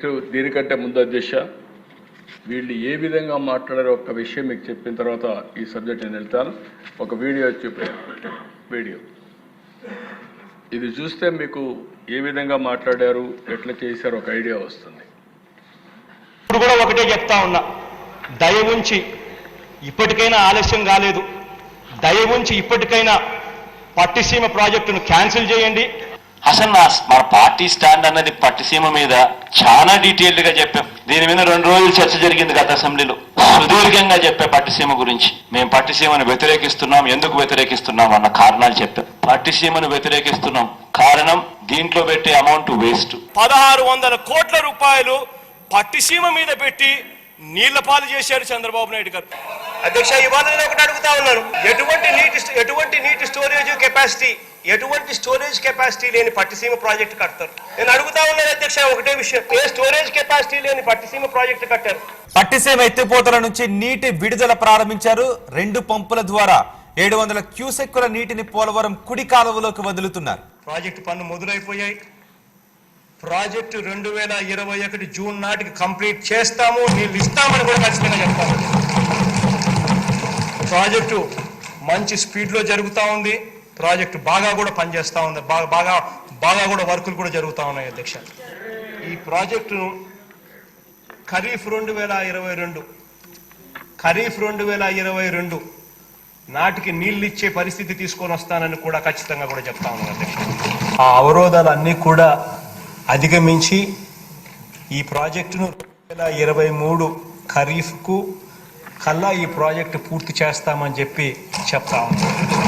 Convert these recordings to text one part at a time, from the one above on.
Next దీనికంటే ముందు అధ్యక్ష వీళ్ళు ఏ విధంగా మాట్లాడారో ఒక విషయం మీకు చెప్పిన తర్వాత ఈ సబ్జెక్ట్ నేను వెళ్తాను. ఒక వీడియో చూపాను వీడియో. ఇది చూస్తే మీకు ఏ విధంగా మాట్లాడారు ఎట్లా చేశారు ఒక ఐడియా వస్తుంది. ఇప్పుడు కూడా ఒకటే చెప్తా ఉన్నా. దయ ఉంచి ఇప్పటికైనా ఆలస్యం కాలేదు. దయ ఉంచి ఇప్పటికైనా పట్టిసీమ ప్రాజెక్టును క్యాన్సిల్ చేయండి. అసలు నా మన పార్టీ స్టాండ్ అన్నది పట్టిసీమ మీద చాలా డీటెయిల్డ్గా చెప్పాం. దీని మీద రెండు రోజులు చర్చ జరిగింది గత అసెంబ్లీలో. సుదీర్ఘంగా చెప్పే పట్టిసీమ గురించి. మేము పట్టిసీమను వ్యతిరేకిస్తున్నాం. ఎందుకు వ్యతిరేకిస్తున్నాం అన్న కారణాలు చెప్పాం. పట్టిసీమను వ్యతిరేకిస్తున్నాం. కారణం దీంట్లో పెట్టే అమౌంట్ వేస్ట్. పదహారు వందల కోట్ల రూపాయలు పట్టిసీమ మీద పెట్టి నీళ్ళ పాలు చేశారు చంద్రబాబు నాయుడు గారు. అధ్యక్ష ఇవాళ ఒకటి అడుగుతా ఉన్నాను. ఎటువంటి నీటి ఎటువంటి నీటి స్టోరేజ్ కెపాసిటీ ఎటువంటి స్టోరేజ్ కెపాసిటీ లేని పట్టిసీమ ప్రాజెక్ట్ కడతారు. నేను అడుగుతా ఉన్నాను అధ్యక్ష ఒకటే విషయం. ఏ స్టోరేజ్ కెపాసిటీ లేని పట్టిసీమ ప్రాజెక్ట్ కట్టారు? పట్టిసీమ ఎత్తిపోతల నుంచి నీటి విడుదల ప్రారంభించారు రెండు పంపుల ద్వారా. ఏడు వందల క్యూసెక్కుల నీటిని పోలవరం కుడి కాలువలోకి వదులుతున్నారు. ప్రాజెక్టు పనులు మొదలైపోయాయి. ప్రాజెక్టు రెండు వేల ఇరవై ఒకటి జూన్ నాటికి కంప్లీట్ చేస్తాము నీళ్ళు ఇస్తామని కూడా ఖచ్చితంగా చెప్తాము ప్రాజెక్టు మంచి స్పీడ్లో జరుగుతూ ఉంది. ప్రాజెక్టు బాగా కూడా పనిచేస్తూ ఉంది. బాగా బాగా బాగా కూడా వర్కులు కూడా జరుగుతూ ఉన్నాయి అధ్యక్ష. ఈ ప్రాజెక్టును ఖరీఫ్ రెండు వేల ఇరవై రెండు ఖరీఫ్ రెండు వేల ఇరవై రెండు నాటికి నీళ్ళు ఇచ్చే పరిస్థితి తీసుకొని వస్తానని కూడా ఖచ్చితంగా కూడా చెప్తా ఉన్నాను అధ్యక్ష. ఆ అవరోధాలన్నీ కూడా అధిగమించి ఈ ప్రాజెక్టును రెండు వేల ఇరవై మూడు ఖరీఫ్కు కల్లా ఈ ప్రాజెక్టు పూర్తి చేస్తామని చెప్పి చెప్తా ఉన్నాను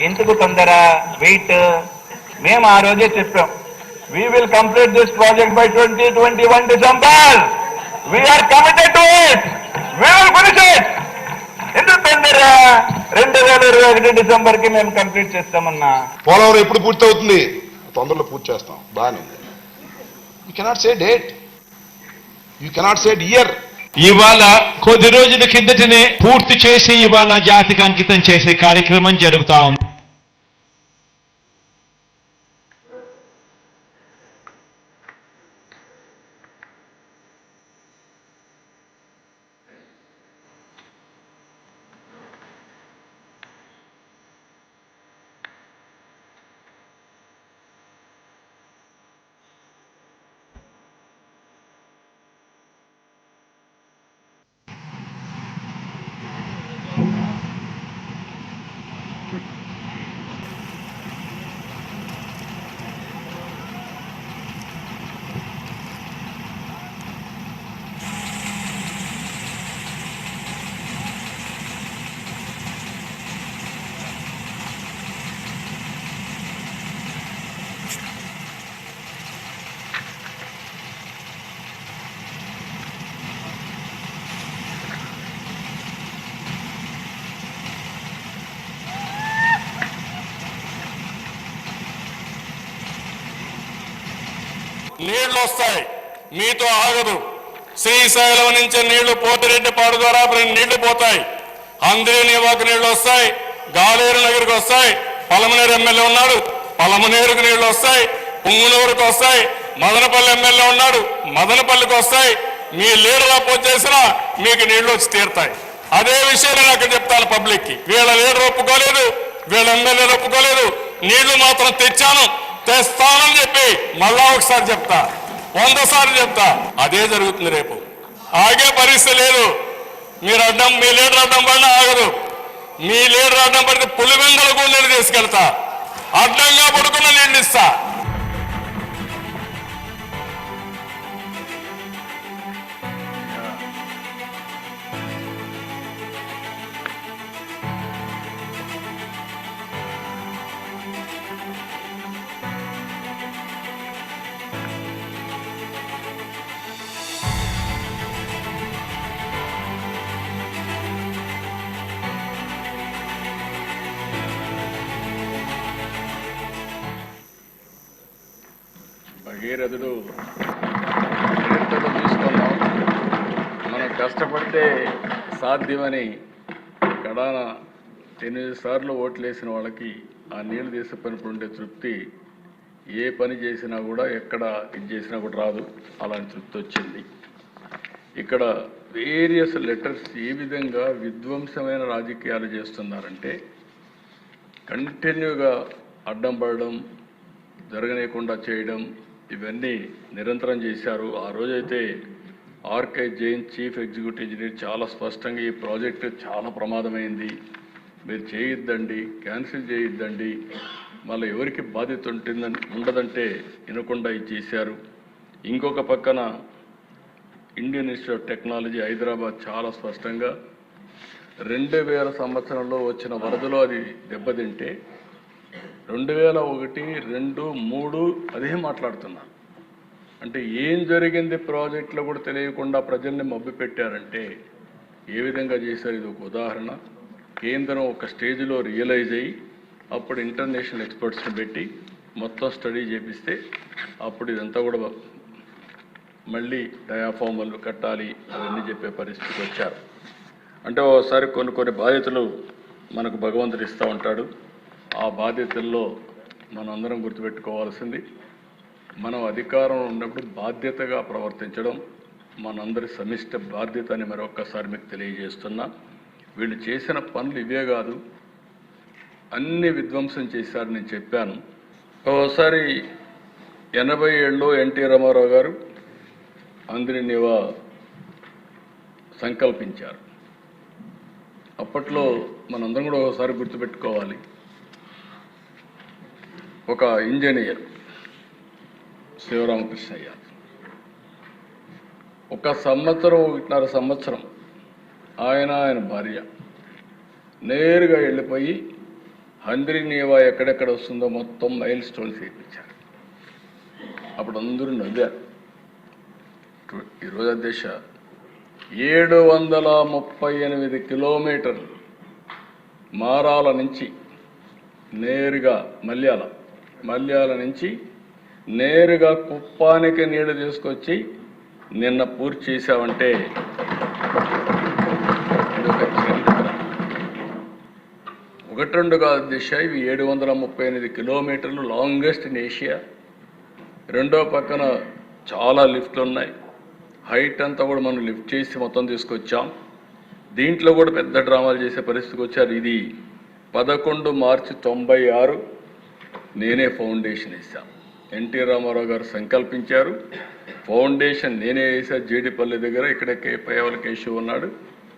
ఎందుకు తొందర వెయిట్ మేము ఆ రోజే చెప్పాం. We will complete this project by twenty twenty one December we are committed to it we will finish it ఎందుకు తొందర రెండు వేల ఇరవై ఒకటి డిసెంబర్కి మేము కంప్లీట్ చేస్తామన్నా. పోలవరం ఎప్పుడు పూర్తి అవుతుంది తొందరలో పూర్తి చేస్తాం. బాగానే you cannot say date you cannot say year ఇవాళ కొద్ది రోజుల కిందటనే పూర్తి చేసి ఇవాళ జాతికి అంకితం చేసే కార్యక్రమం జరుగుతా ఉంది నీళ్ళు వస్తాయి. మీతో ఆగదు. శ్రీశైలం నుంచి నీళ్ళు పాడు ద్వారా నీళ్ళు పోతాయి. అంద్రేనివాకు నీళ్ళు వస్తాయి. గాలేరు నగరికి వస్తాయి. పలమనేరు ఎమ్మెల్యే ఉన్నాడు. పలమనేరుకు నీళ్ళు వస్తాయి. పుంగునూరుకు వస్తాయి. మదనపల్లి ఎమ్మెల్యే ఉన్నాడు. మదనపల్లికి వస్తాయి. మీ లీడర్ అపోజ్ చేసినా మీకు నీళ్ళు వచ్చి తీరుతాయి. అదే విషయం నేను అక్కడ చెప్తాను పబ్లిక్కి వీళ్ళ లీడర్ ఒప్పుకోలేదు. వీళ్ళ ఎమ్మెల్యేలు ఒప్పుకోలేదు. నీళ్ళు మాత్రం తెచ్చాను. తెస్తానని చెప్పి మళ్ళా ఒకసారి చెప్తా. వంద సార్లు చెప్తా అదే జరుగుతుంది రేపు. ఆగే పరిస్థితి లేదు. మీరు అడ్డం మీ లీడర్ అడ్డం పడినా ఆగదు. మీ లీడర్ అడ్డం పడితే పులివెందల గుండెలు తీసుకెళ్తా. అడ్డంగా పడుకున్న నీళ్ళు ఇస్తా. భగీరథుడు. చరిత్రలో మనం కష్టపడితే సాధ్యమని కడాన ఎనిమిది సార్లు ఓట్లేసిన వాళ్ళకి ఆ నీళ్ళు తీసిపోయినప్పుడు ఉండే తృప్తి. ఏ పని చేసినా కూడా ఎక్కడ ఇది చేసినా కూడా రాదు. అలాంటి తృప్తి వచ్చింది. ఇక్కడ వేరియస్ లెటర్స్ ఏ విధంగా విధ్వంసమైన రాజకీయాలు చేస్తున్నారంటే కంటిన్యూగా అడ్డం పడడం జరగనీయకుండా చేయడం ఇవన్నీ నిరంతరం చేశారు. ఆ రోజైతే R K Jain chief executive engineer చాలా స్పష్టంగా ఈ ప్రాజెక్టు చాలా ప్రమాదమైంది. మీరు చేయొద్దండి క్యాన్సిల్ చేయొద్దండి. మళ్ళీ ఎవరికి బాధ్యత ఉంటుందని ఉండదంటే వినకుండా ఇది చేశారు. ఇంకొక పక్కన Indian Institute of Technology Hyderabad చాలా స్పష్టంగా రెండు వేల సంవత్సరంలో వచ్చిన వరదలో అది దెబ్బతింటే రెండు వేల ఒకటి రెండు మూడు అదే మాట్లాడుతున్నా. అంటే ఏం జరిగింది ప్రాజెక్టులో కూడా తెలియకుండా ప్రజల్ని మబ్బు పెట్టారంటే ఏ విధంగా చేశారు? ఇది ఒక ఉదాహరణ. కేంద్రం ఒక స్టేజ్లో రియలైజ్ అయ్యి అప్పుడు ఇంటర్నేషనల్ ఎక్స్పర్ట్స్ని పెట్టి మొత్తం స్టడీ చేపిస్తే అప్పుడు ఇదంతా కూడా మళ్ళీ డయాఫార్మల్ కట్టాలి అవన్నీ చెప్పే పరిస్థితికి వచ్చారు. అంటే ఒకసారి కొన్ని కొన్ని బాధ్యతలు మనకు భగవంతుడు ఇస్తూ ఉంటాడు. ఆ బాధ్యతల్లో మనందరం గుర్తుపెట్టుకోవాల్సింది మనం అధికారంలో ఉన్నప్పుడు బాధ్యతగా ప్రవర్తించడం మనందరి సమిష్ట బాధ్యత అని మరొక్కసారి మీకు తెలియజేస్తున్నా. వీళ్ళు చేసిన పనులు ఇవే కాదు అన్ని విధ్వంసం చేశారు నేను చెప్పాను. ఒకసారి ఎనభై ఏళ్ళలో ఎన్టీ రామారావు గారు అందరినివా సంకల్పించారు. అప్పట్లో మనందరం కూడా ఒకసారి గుర్తుపెట్టుకోవాలి. ఒక ఇంజనీర్ శివరామకృష్ణయ్య. ఒక సంవత్సరం ఒకటిన్నర సంవత్సరం ఆయన ఆయన భార్య నేరుగా వెళ్ళిపోయి హంద్రి నీవా ఎక్కడెక్కడ వస్తుందో మొత్తం మైల్ స్టోన్స్ చేయించారు. అప్పుడు అందరూ నవ్వారు. ఈరోజు అధ్యక్ష ఏడు వందల ముప్పై ఎనిమిది కిలోమీటర్లు మారాల నుంచి నేరుగా మల్యాల మల్యాల నుంచి నేరుగా కుప్పానికి నీళ్ళు తీసుకొచ్చి నిన్న పూర్తి చేశామంటే ఒకటి రెండు కాదు దిశ ఇవి ఏడు వందల ముప్పై ఎనిమిది కిలోమీటర్లు లాంగెస్ట్ ఇన్ ఏషియా రెండో పక్కన చాలా లిఫ్ట్లు ఉన్నాయి. హైట్ అంతా కూడా మనం లిఫ్ట్ చేసి మొత్తం తీసుకొచ్చాం. దీంట్లో కూడా పెద్ద డ్రామాలు చేసే పరిస్థితికి వచ్చారు. ఇది పదకొండు మార్చి తొంభై ఆరు నేనే ఫౌండేషన్ వేసాను ఎన్టీ రామారావు గారు సంకల్పించారు. ఫౌండేషన్ నేనే వేసా జేడిపల్లి దగ్గర ఇక్కడ పయ్యవల కేశవ్ ఉన్నాడు.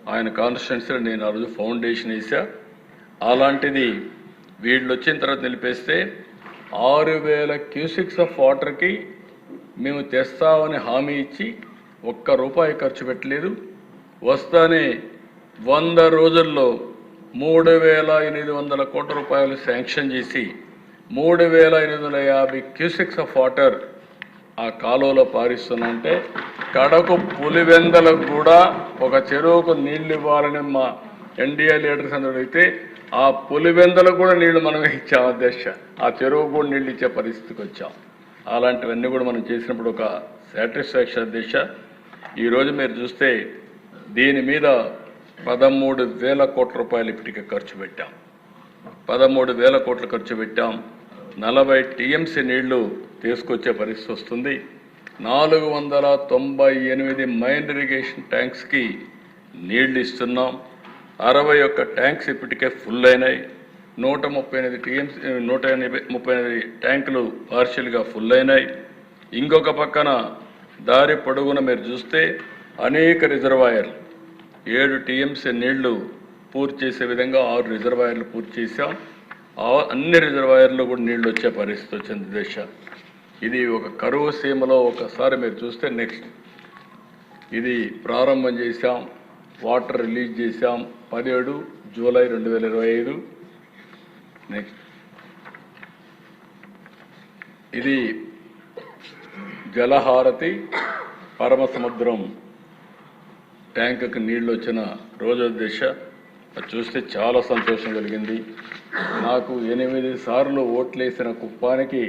ఆయన కాన్స్టిట్యున్సీలో నేను ఆ రోజు ఫౌండేషన్ వేసా అలాంటిది వీళ్ళు వచ్చిన తర్వాత నిలిపేస్తే ఆరు వేల క్యూసిక్స్ ఆఫ్ వాటర్కి మేము తెస్తామని హామీ ఇచ్చి ఒక్క రూపాయి ఖర్చు పెట్టలేదు. వస్తానే వంద రోజుల్లో మూడు వేల ఎనిమిది వందల కోట్ల రూపాయలు శాంక్షన్ చేసి మూడు వేల ఎనిమిది వందల యాభై క్యూసిక్స్ ఆఫ్ వాటర్ ఆ కాలువలో పారిస్తుందంటే కడకు పులివెందలకు కూడా ఒక చెరువుకు నీళ్ళు ఇవ్వాలని మా ఎన్డీఏ లీడర్స్ అందరూ అయితే ఆ పులివెందలకు కూడా నీళ్ళు మనం ఇచ్చాం అధ్యక్ష. ఆ చెరువుకు కూడా నీళ్ళు ఇచ్చే పరిస్థితికి వచ్చాం. అలాంటివన్నీ కూడా మనం చేసినప్పుడు ఒక సాటిస్ఫాక్షన్ అధ్యక్ష. ఈరోజు మీరు చూస్తే దీని మీద పదమూడు వేల కోట్ల రూపాయలు ఇప్పటికే ఖర్చు పెట్టాం. పదమూడు వేల కోట్లు ఖర్చు పెట్టాం. నలభై టీఎంసీ నీళ్ళు తీసుకొచ్చే పరిస్థితి వస్తుంది. నాలుగు వందల తొంభై ఎనిమిది మైన్ ఇరిగేషన్ ట్యాంక్స్కి నీళ్ళు ఇస్తున్నాం. అరవై ఒక్క ట్యాంక్స్ ఇప్పటికే ఫుల్ అయినాయి. నూట ముప్పై ఎనిమిది టీఎంసీ నూట ఎనభై ముప్పై ఎనిమిది ట్యాంకులు పార్షియల్గా ఫుల్ అయినాయి. ఇంకొక పక్కన దారి పొడుగున మీరు చూస్తే అనేక రిజర్వాయర్లు ఏడు టీఎంసీ నీళ్ళు పూర్తి చేసే విధంగా ఆరు రిజర్వాయర్లు పూర్తి చేసాం ఆ- అన్ని రిజర్వాయర్లు కూడా నీళ్ళు వచ్చే పరిస్థితి వచ్చింది దేశ. ఇది ఒక కరువు సీమలో ఒకసారి మీరు చూస్తే నెక్స్ట్. ఇది ప్రారంభం చేశాం వాటర్ రిలీజ్ చేశాం పదిహేడు జూలై రెండు వేల ఇరవై ఐదు. నెక్స్ట్. ఇది జలహారతి పరమ సముద్రం ట్యాంకుకి నీళ్ళు వచ్చిన రోజు దిశ. అది చూస్తే చాలా సంతోషం కలిగింది. నాకు ఎనిమిది సార్లు ఓట్లేసిన కుప్పానికి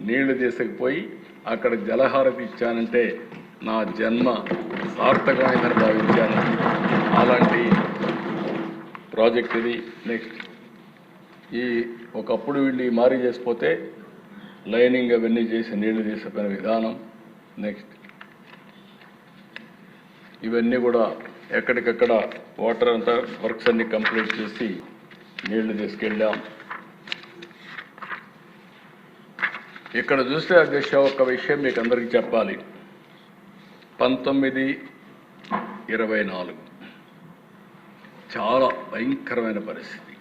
నీళ్ళు తీసుకుపోయి అక్కడ జలహారతి ఇచ్చానంటే నా జన్మ సార్థకమైందని భావించాను. అలాంటి ప్రాజెక్ట్ ఇది. నెక్స్ట్ ఈ ఒకప్పుడు వీళ్ళు మారి చేసిపోతే లైనింగ్ అవన్నీ చేసి నీళ్ళు తీసుకుపోయిన విధానం. నెక్స్ట్ ఇవన్నీ కూడా ఎక్కడికక్కడ వాటర్ అంతా వర్క్స్ అన్ని కంప్లీట్ చేసి నీళ్ళు తీసుకెళ్ళాం. ఇక్కడ చూస్తే అధ్యక్ష ఒక విషయం మీకు అందరికీ చెప్పాలి. పంతొమ్మిది ఇరవై నాలుగు. చాలా భయంకరమైన పరిస్థితి.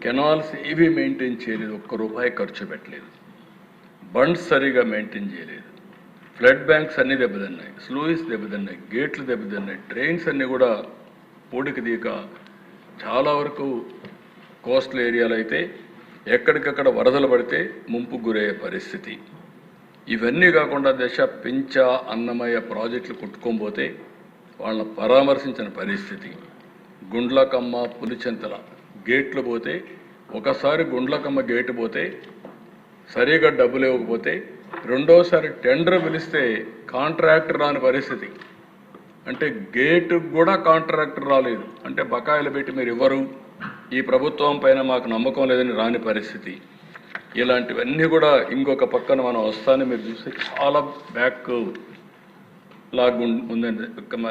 కెనాల్స్ ఏవి మెయింటైన్ చేయలేదు ఒక్క రూపాయి ఖర్చు పెట్టలేదు. బండ్స్ సరిగా మెయింటైన్ చేయలేదు. ఫ్లడ్ బ్యాంక్స్ అన్ని దెబ్బతిన్నాయి. స్లూయిస్ దెబ్బతిన్నాయి. గేట్లు దెబ్బతిన్నాయి. ట్రైన్స్ అన్నీ కూడా పూడికి దీక చాలా వరకు కోస్టల్ ఏరియాలో అయితే ఎక్కడికక్కడ వరదలు పడితే ముంపు గురయ్యే పరిస్థితి. ఇవన్నీ కాకుండా దశ పించ అన్నమయ్య ప్రాజెక్టులు కొట్టుకోబోతే వాళ్ళని పరామర్శించిన పరిస్థితి. గుండ్లకమ్మ పులిచెంతల. గేట్లు పోతే ఒకసారి గుండ్లకమ్మ గేటు పోతే సరిగా డబ్బులు ఇవ్వకపోతే రెండోసారి టెండర్ పిలిస్తే కాంట్రాక్టర్ రాని పరిస్థితి. అంటే గేటు కూడా కాంట్రాక్టర్ రాలేదు. అంటే బకాయిలు పెట్టి మీరు ఇవ్వరు. ఈ ప్రభుత్వం పైన మాకు నమ్మకం లేదని రాని పరిస్థితి. ఇలాంటివన్నీ కూడా ఇంకొక పక్కన మనం వస్తానే మీరు చూస్తే చాలా బ్యాక్ లాగా ఉందని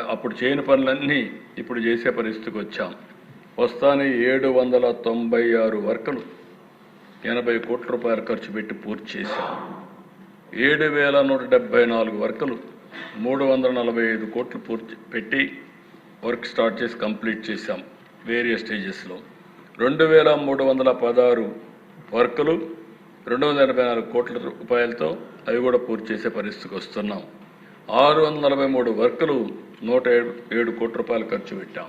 అప్పుడు చేయని పనులన్నీ ఇప్పుడు చేసే పరిస్థితికి వచ్చాం. వస్తానే ఏడు వందల తొంభై ఆరు వర్కలు. ఎనభై కోట్ల రూపాయలు ఖర్చు పెట్టి పూర్తి చేశాం. ఏడు వేల నూట డెబ్బై నాలుగు వర్కులు మూడు వందల నలభై ఐదు కోట్లు పూర్తి పెట్టి వర్క్ స్టార్ట్ చేసి కంప్లీట్ చేశాం వేరియస్ స్టేజెస్లో. రెండు వేల మూడు వందల పదహారు వర్కులు రెండు వందల ఎనభై నాలుగు కోట్ల రూపాయలతో అవి కూడా పూర్తి చేసే పరిస్థితికి వస్తున్నాం. ఆరు వందల నలభై మూడు వర్కులు నూట ఏడు ఏడు కోట్ల రూపాయలు ఖర్చు పెట్టాం.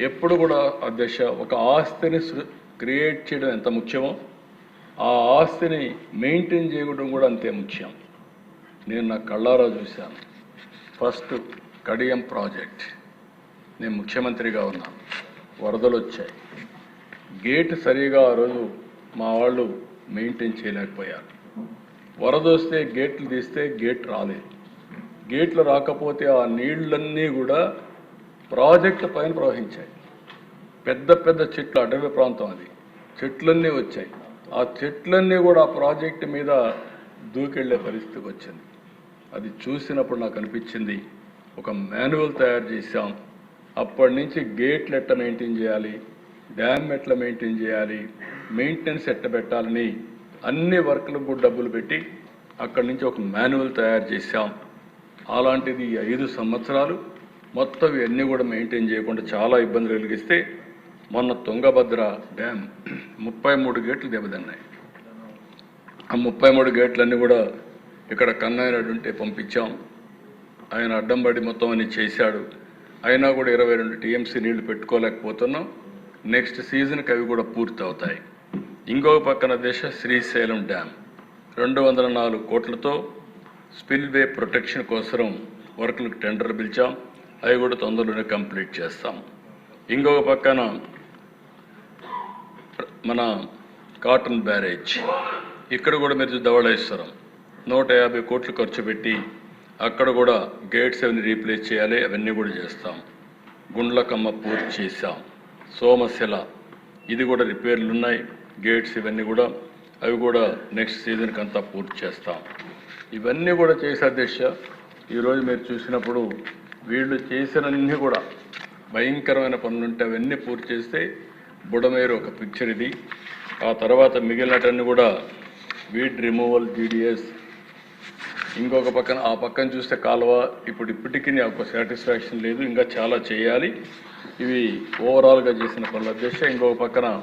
ఎప్పుడు కూడా అధ్యక్ష ఒక ఆస్తిని క్రియేట్ చేయడం ఎంత ముఖ్యమో ఆ ఆస్తిని మెయింటైన్ చేయడం కూడా అంతే ముఖ్యం. నేను నా కళ్ళారా చూశాను. First Kadiyam project. నేను ముఖ్యమంత్రిగా ఉన్నాను. వరదలు వచ్చాయి. గేట్ సరిగా ఆ రోజు మా వాళ్ళు మెయింటైన్ చేయలేకపోయారు. వరద వస్తే గేట్లు తీస్తే గేట్ రాలేదు. గేట్లు రాకపోతే ఆ నీళ్ళన్నీ కూడా ప్రాజెక్టు పైన ప్రవహించాయి. పెద్ద పెద్ద చెట్లు అడవి ప్రాంతం అది. చెట్లన్నీ వచ్చాయి. ఆ చెట్లన్నీ కూడా ఆ మీద దూకెళ్ళే పరిస్థితికి వచ్చింది. అది చూసినప్పుడు నాకు అనిపించింది ఒక మాన్యువల్ తయారు చేశాం. అప్పటి నుంచి గేట్లు ఎట్ట మెయింటైన్ చేయాలి డ్యామ్ ఎట్లా మెయింటైన్ చేయాలి మెయింటెనెన్స్ ఎట్ట పెట్టాలని అన్ని వర్క్లకు కూడా డబ్బులు పెట్టి అక్కడి నుంచి ఒక మాన్యువల్ తయారు చేశాం. అలాంటిది ఐదు సంవత్సరాలు మొత్తం ఇవన్నీ కూడా మెయింటైన్ చేయకుండా చాలా ఇబ్బందులు కలిగిస్తే మొన్న తుంగభద్ర డ్యామ్ ముప్పై మూడు గేట్లు దెబ్బతిన్నాయి. ఆ ముప్పై మూడు గేట్లన్నీ కూడా ఇక్కడ కన్నయ్య ఉంటే పంపించాం. ఆయన అడ్డం పడి మొత్తం అన్ని చేశాడు. అయినా కూడా ఇరవై రెండు టీఎంసీ నీళ్ళు పెట్టుకోలేకపోతున్నాం. నెక్స్ట్ సీజన్కి అవి కూడా పూర్తి అవుతాయి ఇంకొక పక్కన దేశ శ్రీశైలం డ్యామ్ రెండు వందల నాలుగు కోట్లతో స్పిల్వే ప్రొటెక్షన్ కోసం వర్క్లకు టెండర్ పిలిచాం. అవి కూడా తొందరలోనే కంప్లీట్ చేస్తాం. ఇంకొక పక్కన మన కాటన్ బ్యారేజ్. ఇక్కడ కూడా మీరు ధవళేశ్వరం నూట యాభై కోట్లు ఖర్చు పెట్టి అక్కడ కూడా గేట్స్ అవన్నీ రీప్లేస్ చేయాలి అవన్నీ కూడా చేస్తాం. గుండ్లకమ్మ పూర్తి చేశాం. సోమశిల ఇది కూడా రిపేర్లు ఉన్నాయి. గేట్స్ ఇవన్నీ కూడా అవి కూడా నెక్స్ట్ సీజన్కి అంతా పూర్తి చేస్తాం. ఇవన్నీ కూడా చేసే దిశ ఈరోజు మీరు చూసినప్పుడు వీళ్ళు చేసినన్ని కూడా భయంకరమైన పనులు ఉంటే అవన్నీ పూర్తి చేస్తే బుడమేరు ఒక పిక్చర్ ఇది. ఆ తర్వాత మిగిలినటన్ని కూడా వీడ్ రిమూవల్ జీడిఎస్ ఇంకొక పక్కన ఆ పక్కన చూస్తే కాలువ ఇప్పుడు ఇప్పటికీ ఒక సాటిస్ఫాక్షన్ లేదు. ఇంకా చాలా చేయాలి. ఇవి ఓవరాల్గా చేసిన పనుల అధ్యక్ష ఇంకొక పక్కన